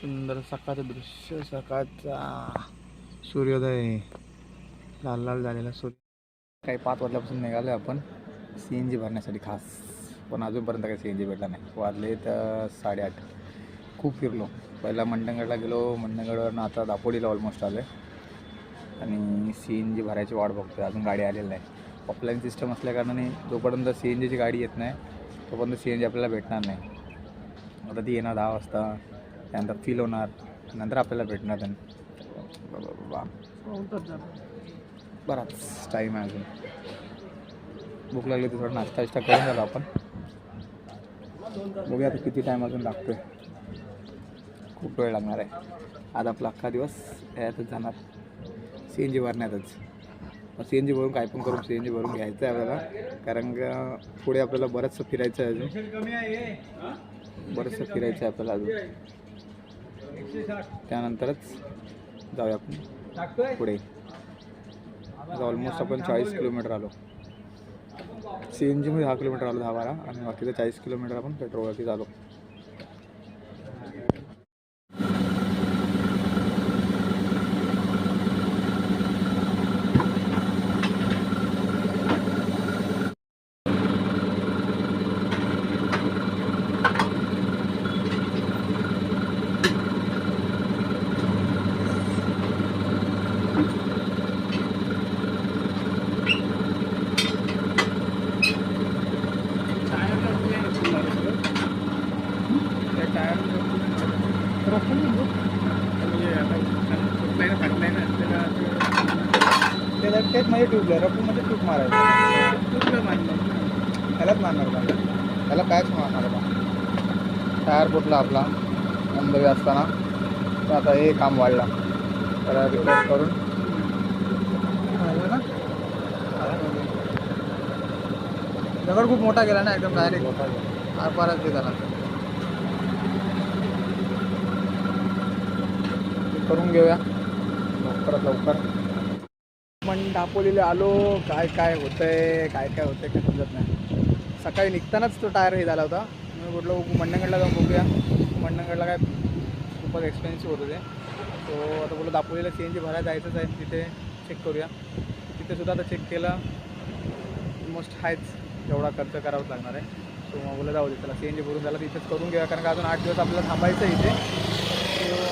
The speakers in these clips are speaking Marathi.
सुंदर सकाळचं दृश्य सकाळचा सूर्योदय. लाल लाल झालेला सूर्य. काही पाच वाजल्यापासून निघालो आपण. सी एन जी भरण्यासाठी खास. पण अजूनपर्यंत काही सी एन जी भेटला नाही. वाजले तर साडेआठ. खूप फिरलो. पहिला मंडणगडला गेलो. मंडणगडवरनं आता दापोलीला ऑलमोस्ट आलो आहे आणि सी एन जी भरायची वाट बघतोय. अजून गाडी आलेली नाही. ऑफलाईन सिस्टम असल्याकारणाने जोपर्यंत सी एन जीची गाडी येत नाही तोपर्यंत सी एन जी आपल्याला भेटणार नाही. आता ती येणार दहा वाजता. त्यानंतर फील होणार नंतर आपल्याला भेटणार त्यांनी बराच टाईम आहे अजून. भूक लागली तर थोडा नाश्ता विष्टा करून झालो आपण. बघूया आता किती टाईम अजून लागतोय. खूप वेळ लागणार आहे. आज आपला अख्खा दिवस यातच जाणार. सी एन जी भरण्यातच. सी एन जी भरून काय पण करून सी एन जी भरून घ्यायचं आहे आपल्याला. कारण का पुढे आपल्याला बरंचसं फिरायचं आहे अजून. बरंचसं फिरायचं आहे आपल्याला अजून. त्यानंतरच जाऊया आपण पुढे. ऑलमोस्ट आपण चाळीस किलोमीटर आलो. सी एन जीमध्ये दहा किलोमीटर आलो दहा बारा. आणि बाकीचं चाळीस किलोमीटर आपण पेट्रोलवरती आलो त्याला तेच म्हणजे ट्यूबला रफूमध्ये ट्यूब मारायचं. ट्यूबला मारणार त्यालाच मारणार का त्याला कायच मारणार का टायर फुटला आपला. अंधवी असताना. तर आता हे काम वाढला. त्याला रिपेअर करून. दगड खूप मोठा गेला ना एकदम डायरेक्ट आरपारच ते झाला. करून घेऊया. लवकरात लवकर. पण दापोलीला आलो काय काय होतंय काय काय होतंय काय समजत नाही. सकाळी निघतानाच तो टायर हे झाला होता. मी म्हटलं मंडणगडला जाऊन बघूया. मंडणगडला काय खूपच एक्सपेन्सिव्ह होतं ते. सो आता बोललो दापोलीला सी एन जी भरायला जायचंच आहे तिथे चेक करूया. तिथेसुद्धा आता चेक केलं. ऑलमोस्ट आहेच. तेवढा खर्च करावाच लागणार आहे. सो मग बोला जाऊ दे त्याला सी एन जी भरून झाला तिथेच करून घ्या कारण का अजून आठ दिवस आपल्याला थांबायचं आहे इथे.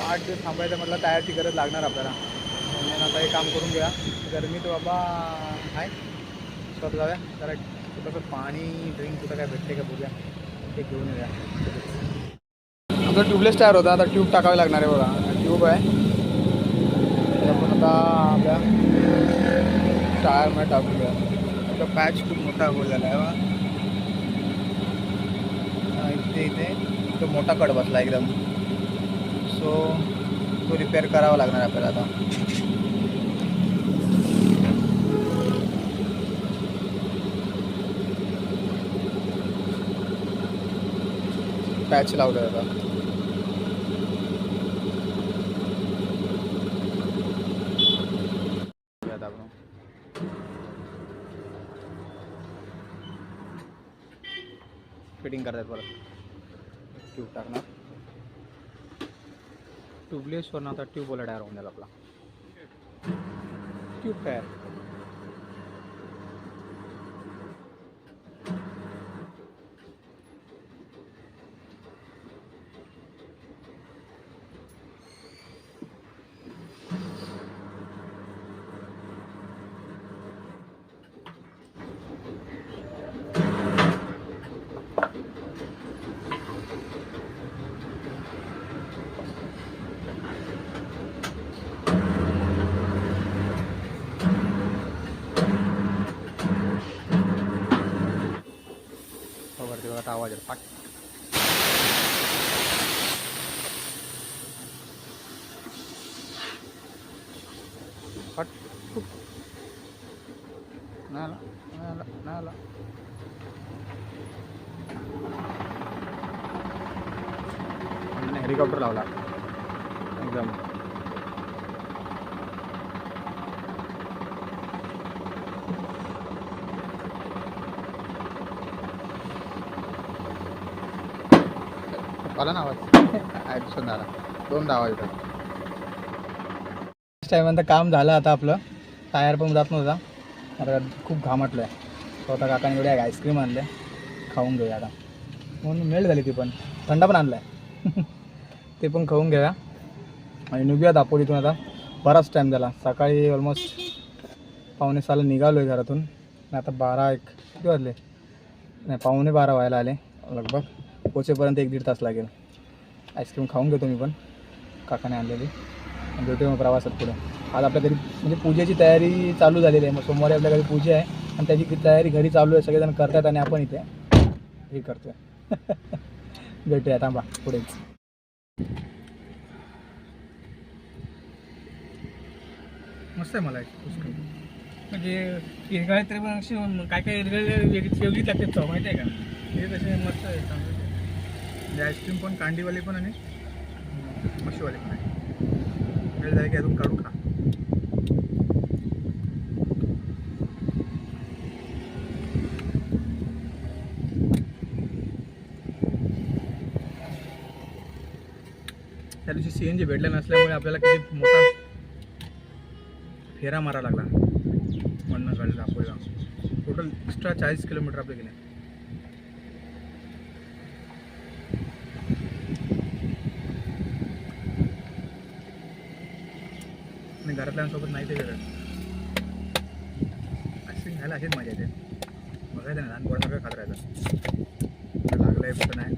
आठ दिवस थांबायचं म्हटलं टायरची गरज लागणार आपल्याला. म्हणून आता हे काम करून घ्या गरमी तर बाबा आहे स्वतः जाऊया. जरा कुठं पाणी ड्रिंक कुठं काय भेटते का बघूया. ते घेऊन येऊया. आता ट्यूबलेस टायर होता. आता ट्यूब टाकावे लागणार आहे बघा. ट्यूब आहे. आपण आता आपल्या टायरमध्ये टाकूया आता पॅच खूप मोठा झालेला आहे बा इथे इथे. तो मोठा कट बसला एकदम. सो तो रिपेअर करावा लागणार आपल्याला आता. पॅच लावलं आता. आता फिटिंग करतात परत ट्यूब टाकणार ट्यूबलेसवर आता ट्यूबवाला टायर होऊन जाईल आपला ट्यूब टायर वरती बघा आवाज आहे पाट पाट फुट. नाही आला नाही आला नाही आला हेलिकॉप्टर लावला एकदम आला ना आवाज? ॲक्शन येतात टायमानंतर काम झालं आता आपलं. टायर पण जात नव्हता. आता खूप घामटलं आहे स्वतः काकाने एवढ्या आईस्क्रीम आणल्या खाऊन घेऊया आता. म्हणून मेल्ट झाली ती पण. थंडा पण आणला आहे ते पण खाऊन घेऊया. आणि निघूया दापोलीतून आता. बराच टाईम झाला. सकाळी ऑलमोस्ट पावणे सहाला निघालो आहे घरातून आता बारा एक किती वाजले? नाही पावणे बारा व्हायला आले. लगभग. पोचेपर्यंत एक दीड तास लागेल. आईस्क्रीम खाऊन घेतो मी पण. काकाने आणलेली. आणि भेटूया मग प्रवासात पुढे. आज आपल्या घरी म्हणजे पूजेची तयारी चालू झालेली आहे. मग सोमवारी आपल्या घरी पूजा आहे. आणि त्याची तयारी घरी चालू आहे सगळेजण करतात आणि आपण इथे हे करतोय. भेटूया थांबा. पुढेच मस्त आहे मला म्हणजे हिरगाळे तरी पण अशी काय काय हिरगाळे वेगळी वेगळीच लागते चव माहिती आहे का? हे तसे मस्त आहे. म्हणजे आईस्क्रीम पण कांडीवाली पण आणि मशीवाली पण आहे. वेळ झाली की अजून काढून खा. त्या दिवशी सी एन जी भेटलं नसल्यामुळे आपल्याला किती मोठा फेरा मारा लागला. म्हणणं काढलं दापोलीला टोटल एक्स्ट्रा चाळीस किलोमीटर आपले गेले. आणि घरातल्यांसोबत नाही ते वेगळं आईस्क्रीम खायला अशीच मजा येते. बघायचं ना लहान पोरासारखं खात राहायचं. लागलं आहे कुठं नाही.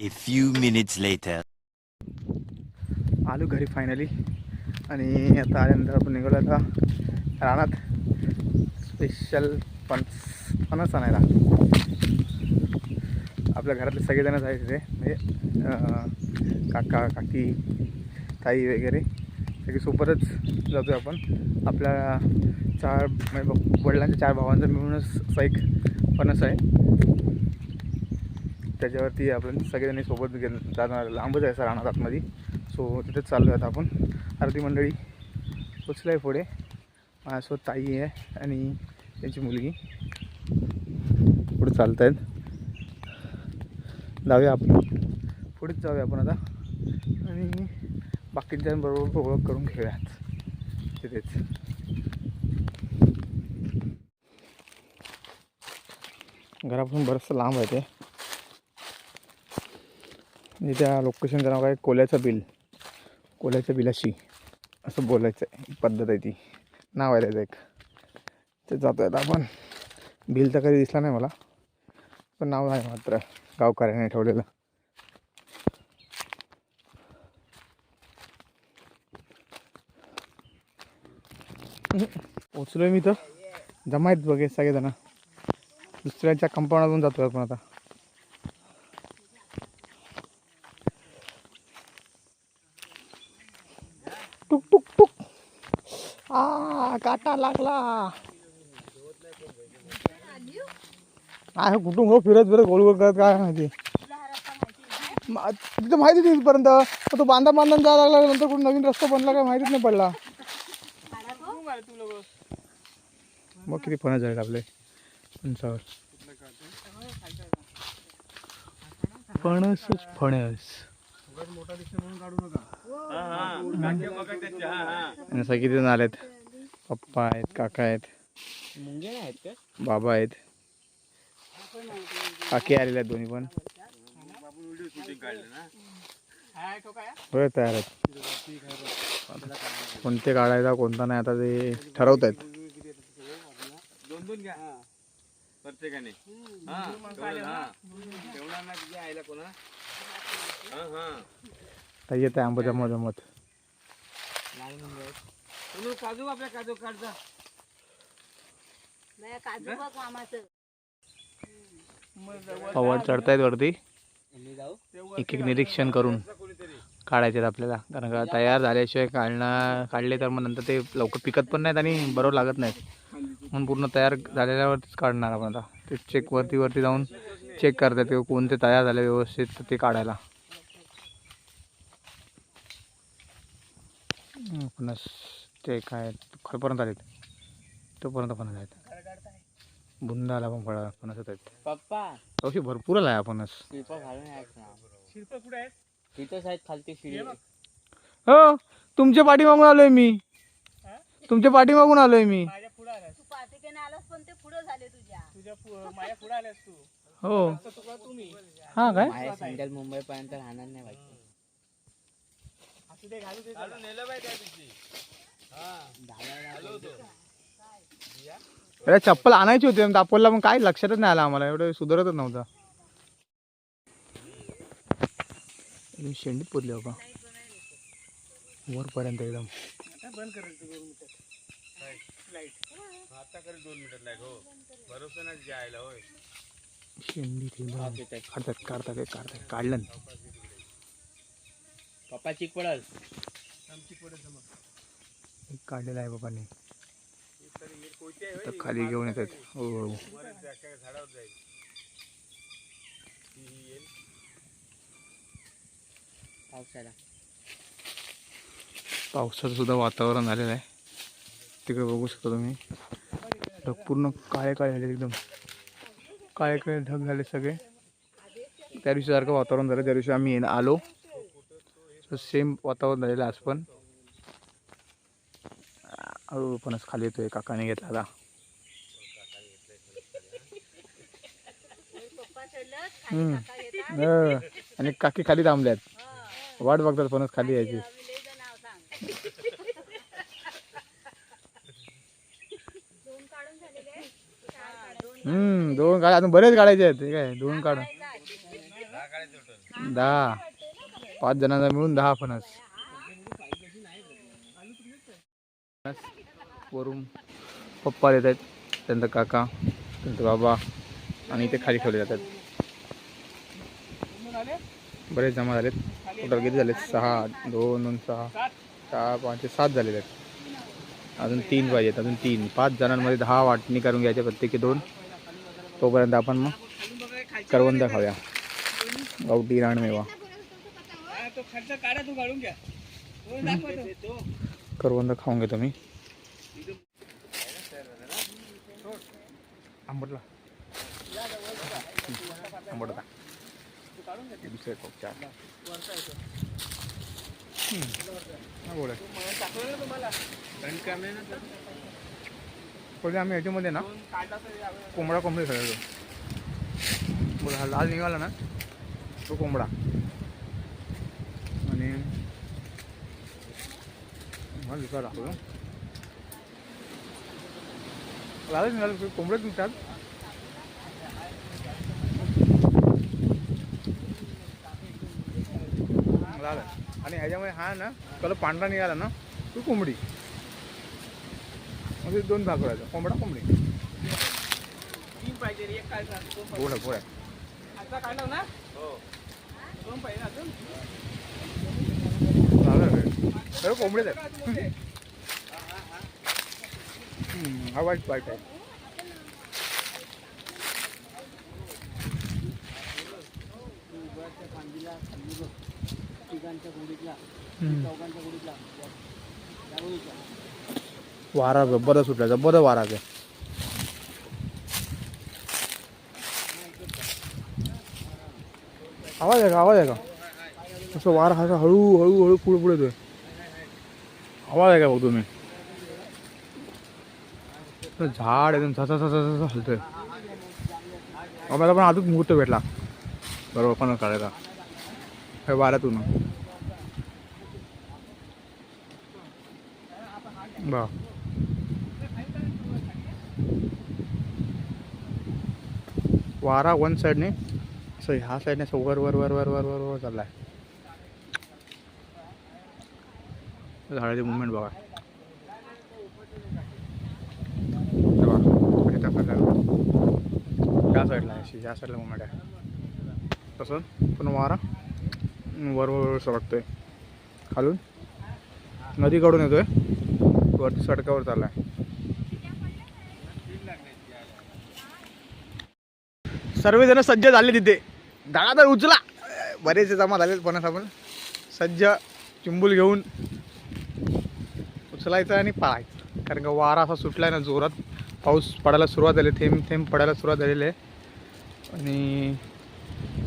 A few minutes later. आलो घरी फायनली आणि आता आल्यानंतर आपण निघालो आता रानात. स्पेशल फणस फणस आणायला. आपल्या घरातले सगळेजणच आहेत तिथे म्हणजे काका काकी ताई वगैरे. सगळे सोबतच जातो आपण. आपल्या चार म्हणजे वडिलांच्या चार भावांचा मिळूनच असा एक फणस आहे. त्याच्यावरती आपण सगळेजणी सोबत गे जाणार लांबच आहे सर रानात आतमध्ये. सो तिथेच चाललो आहेत आपण. आरती मंडळी पोचलं आहे पुढे. माझ्यासोबत ताई आहे आणि त्यांची मुलगी. पुढे चालत आहेत जाऊया आपण. पुढेच जाऊया आपण आता. आणि बाकीच्यांबरोबर ओळख करून घेऊयात. तिथेच. घरापासून बरंचसं लांब आहे ते. म्हणजे त्या लोकेशनचं नाव काय? कोल्याचं बिल. कोल्याच्या बिलाशी असं बोलायचं आहे. पद्धत आहे ती. नाव आहे त्याचं एक. ते जातो आता आपण. बिल तर कधी दिसला नाही मला. पण नाव आहे मात्र. गावकऱ्याने ठेवलेलं. पोचलोय मी तर जमा आहेत बघे सगळेजण. दुसऱ्याच्या कंपाऊंडातून जातो आपण आता. टुक टुक टुक. आ काटा लागला. आहे कुठून हो फिरत फिरत गोल गोल करत काय माहिती? मा- तिथं माहिती नाही तिथपर्यंत मग तो बांधा बांधा जायला लागला नंतर कुठं नवीन रस्ता बनला काय माहितीच नाही पडला. मग किती फणस आहेत आपले? फणसावर फणसच फणस. आणि असं किती जण आलेत? पप्पा आहेत काका आहेत. बाबा आहेत. काकी आलेले आहेत दोन्ही पण. होय तयार आहेत. कोणते काढायचा कोणता नाही आता ते ठरवत आहेत. दोन दोन घ्या प्रत्येकाने हा हा. हा. हा येत आहे आंबा जमत जमत काजू आपल्या काजू काढजा काजू बघ मामाचं. पवन चढतायत वरती. एक एक निरीक्षण करून काढायचे आहेत आपल्याला. कारण का तयार झाल्याशिवाय काढणार काढले तर मग नंतर ते लवकर पिकत पण नाहीत आणि बरोबर लागत नाहीत. म्हणून पूर्ण तयार झालेल्यावरतीच काढणार आपण आता. ते चेक वरती वरती जाऊन चेक करतात किंवा कोणते तयार झाले व्यवस्थित तर ते काढायला. आपणच ते काय खरपर्यंत आलेत. तोपर्यंत पण आहेत बुंदा आला पण फळा फणस आहेत पप्पा. अवशी भरपूर आला फणस शिल्प घालून ना शिल्प कुठे आहे तिथंच आहेत खालती शिडी हो तुमच्या पाठीमागून आलोय मी. तुमच्या पाठीमागून आलोय मी. तू पातिकेने आलास पण ते पुढे झाले तुझ्या. हो. हा काय? माझ्या सिंगल मुंबई पर्यंत राहणार नाही वाटतं अरे चप्पल आणायची होती दापोलला पण काय लक्षातच नाही आलं आम्हाला. एवढं सुधारतच नव्हतं. शेंडीत पुरली बाबा. वरपर्यंत एकदम. एकदम काढतात काढतात काढतात. काढलं. पप्पा चिक पडल काढलेलं आहे बाबांनी. तर खाली घेऊन येतात. हो हो. पावसाला पावसाचं सुद्धा वातावरण झालेलं आहे. तिकडे बघू शकता तुम्ही. ढग पूर्ण काळे काळे झाले एकदम. काळे काळे ढग झाले सगळे. त्या दिवशी सारखं वातावरण झालं. त्या दिवशी आम्ही येणं आलो. सेम वातावरण झालेलं आज पण. हळू पणच खाली येतोय काकाने घेतला. आणि काकी खाली थांबल्यात. वाट बघतात पणच खाली यायची. हम्म दोन काढ अजून बरेच काढायचे आहेत ठीक आहे दोन काढ दहा. पाच जणांचा मिळून दहा फणस वरून पप्पा येत आहेत त्यांचा काका त्यांचा बाबा आणि इथे खाली ठेवले जातात. बरेच जमा झालेत. टोटल किती झालेत? सहा दोन दोन सहा सहा पाच सात झालेले आहेत. अजून तीन पाहिजेत अजून तीन. पाच जणांमध्ये दहा वाटणी करून घ्यायच्या प्रत्येकी दोन. तोपर्यंत आपण मग करवंद खाऊया. गावठी रानमेवा. करवंद खाऊन घेतो मी. आंबटला आंबटला दुसरे चार. गोड पहिले आम्ही ह्याच्यामध्ये ना कोंबडा कोंबडी खेळायचो. बोला हा लाल निघाला ना तो कोंबडा. आणि मला दुसरा दाखवतो लालच निघाला कोंबडच निघतात लाल आहे. आणि ह्याच्यामध्ये हा ना कलर पांढरा निघाला ना तो कोंबडी. म्हणजे दोन भाग करायचा कोंबडा कोंबडी. गोड आहे, गोड आहे. झालं रे. सर्व कोंबडेच आहेत. हम्म, हा वाईट पार्ट आहे. हम्म. वारा बरं सुटला जबरदस्त वारा आहे आवाज आहे का आवाज आहे का? असं वारा असा हळू हळू हळू पुढे पुढे येतोय. आवाज आहे का बघ तुम्ही? झाड एकदम झसा झसा झसा हलतोय. आम्हाला पण अजून मुहूर्त भेटला. बरोबर पण काढायचा हे वाऱ्यातून. बा. वारा वन साईडने असं ह्या साईडने असं वर वर वर वर वर वर वर चाललाय. झाडाची मुवमेंट बघा हे बघा, इथे आपण जाऊ. या साईडला आहे अशी या साईडला मुवमेंट आहे. तसं पण वारा. वरवर वर आहे सरकतोय खालून नदीकडून येतोय. वरती सडकावर चाललाय. सर्वजण सज्ज झाले तिथे. दाडा तर उचला. बरेचसे जमा झाले पण आपण सज्ज चिंबूल घेऊन उचलायचं आणि पळायचं. कारण का वारा असा सुटलाय ना जोरात. पाऊस पडायला सुरुवात झाली थेंब थेंब पडायला सुरुवात झालेली आहे. आणि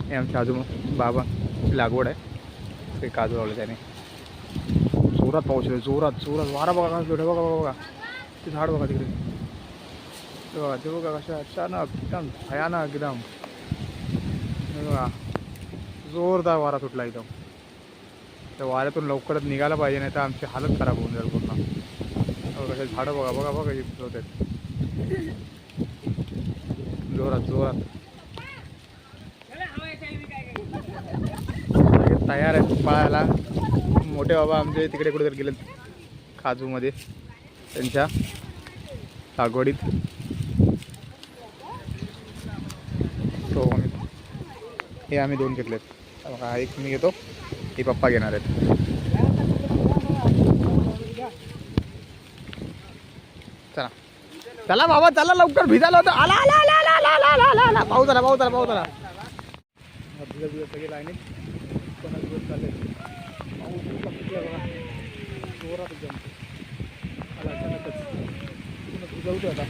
हे आमच्या आजू बाबा लागवड आहे. ते काजू लावले त्याने. जोरात पाऊस येतो जोरात जोरात. वारा बघा कसं बघा बघा बघा. ते झाड बघा तिकडे. ते बघा ते बघा कशा अचानक एकदम भयानक एकदम. हे बघा. जोरदार वारा सुटला एकदम. त्या वाऱ्यातून लवकरच निघायला पाहिजे नाही तर आमची हालत खराब होऊन जाईल पूर्ण. बघा, कसे झाडं बघा बघा बघा होत आहेत. जोरात जोरात. तयार आहेत पाळायला मोठे बाबा आमचे तिकडे कुठेतरी गेलेत काजूमध्ये त्यांच्या लागवडीत. तो आम्ही हे आम्ही दोन घेतलेत. एक मी घेतो हे पप्पा घेणार आहेत. चला. चला बाबा चला लवकर भिजायला होतं. आला आला आला आला आला आला आला पाऊस आला. पाऊस आला पाऊस आला सगळे जोरात एकदम आला अचानकच. आता.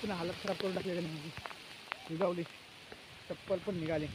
पुन्हा हालत खराब करून टाकली त्याने माझी चप्पल पण निघाली.